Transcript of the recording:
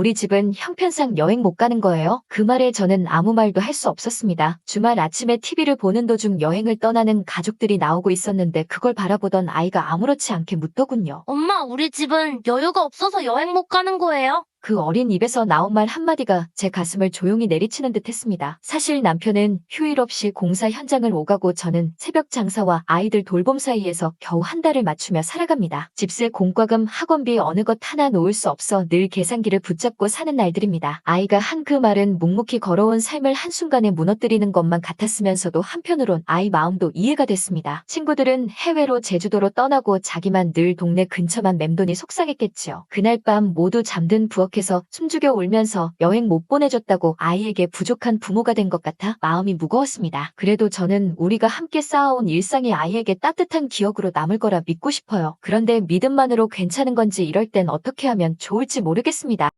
우리 집은 형편상 여행 못 가는 거예요? 그 말에 저는 아무 말도 할 수 없었습니다. 주말 아침에 TV를 보는 도중 여행을 떠나는 가족들이 나오고 있었는데 그걸 바라보던 아이가 아무렇지 않게 묻더군요. 엄마, 우리 집은 여유가 없어서 여행 못 가는 거예요? 그 어린 입에서 나온 말 한마디가 제 가슴을 조용히 내리치는 듯 했습니다. 사실 남편은 휴일 없이 공사 현장을 오가고 저는 새벽 장사와 아이들 돌봄 사이에서 겨우 한 달을 맞추며 살아갑니다. 집세 공과금 학원비 어느 것 하나 놓을 수 없어 늘 계산기를 붙잡고 사는 날들입니다. 아이가 한 그 말은 묵묵히 걸어온 삶을 한순간에 무너뜨리는 것만 같았으면서도 한편으론 아이 마음도 이해가 됐습니다. 친구들은 해외로 제주도로 떠나고 자기만 늘 동네 근처만 맴돈이 속상했겠지요. 그날 밤 모두 잠든 부엌 에서 숨죽여 울면서 여행 못 보내줬다고 아이에게 부족한 부모가 된 것 같아 마음이 무거웠습니다. 그래도 저는 우리가 함께 쌓아온 일상이 아이에게 따뜻한 기억으로 남을 거라 믿고 싶어요. 그런데 믿음만으로 괜찮은 건지 이럴 땐 어떻게 하면 좋을지 모르겠습니다.